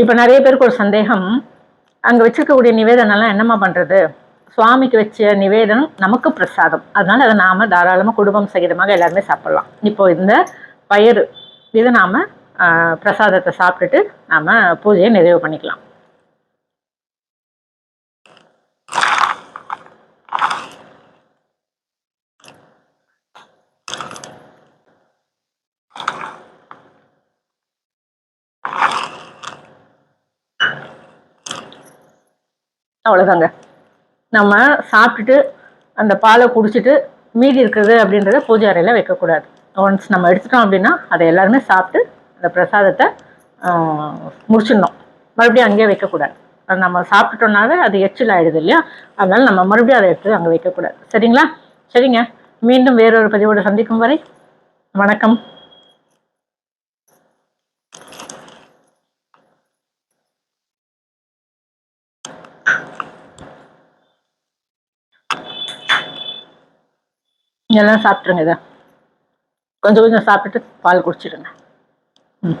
இப்போ நிறைய பேருக்கு ஒரு சந்தேகம். அங்கே வச்சுருக்கக்கூடிய நிவேதனம்லாம் என்னம்மா பண்ணுறது சுவாமிக்கு வச்ச நிவேதனம் நமக்கு பிரசாதம். அதனால் அதை நாம் தாராளமாக குடும்பம் சகிதமாக எல்லாருமே சாப்பிட்லாம். இப்போ இந்த பயிறு இதை நாம் பிரசாதத்தை சாப்பிட்டுட்டு நாம் பூஜையை நிறைவு பண்ணிக்கலாம். அவ்வளோதாங்க நம்ம சாப்பிட்டுட்டு அந்த பாலை குடிச்சிட்டு மீதி இருக்கிறது அப்படின்றத பூஜை அறையில் வைக்கக்கூடாது. ஒன்ஸ் நம்ம எடுத்துட்டோம் அப்படின்னா அதை எல்லாருமே சாப்பிட்டு அந்த பிரசாதத்தை முடிச்சிடணும். மறுபடியும் அங்கேயே வைக்கக்கூடாது. அது நம்ம சாப்பிட்டுட்டோம்னாவே அது எச்சில் ஆகிடுது இல்லையா? அதனால நம்ம மறுபடியும் அதை எடுத்து அங்கே வைக்கக்கூடாது. சரிங்களா? சரிங்க. மீண்டும் வேறொரு பதிவோடு சந்திக்கும் வரை வணக்கம். எல்லாம் சாப்பிட்ருங்க இதை. கொஞ்சம் கொஞ்சம் சாப்பிட்டுட்டு பால் குடிச்சிடுங்க. ம்.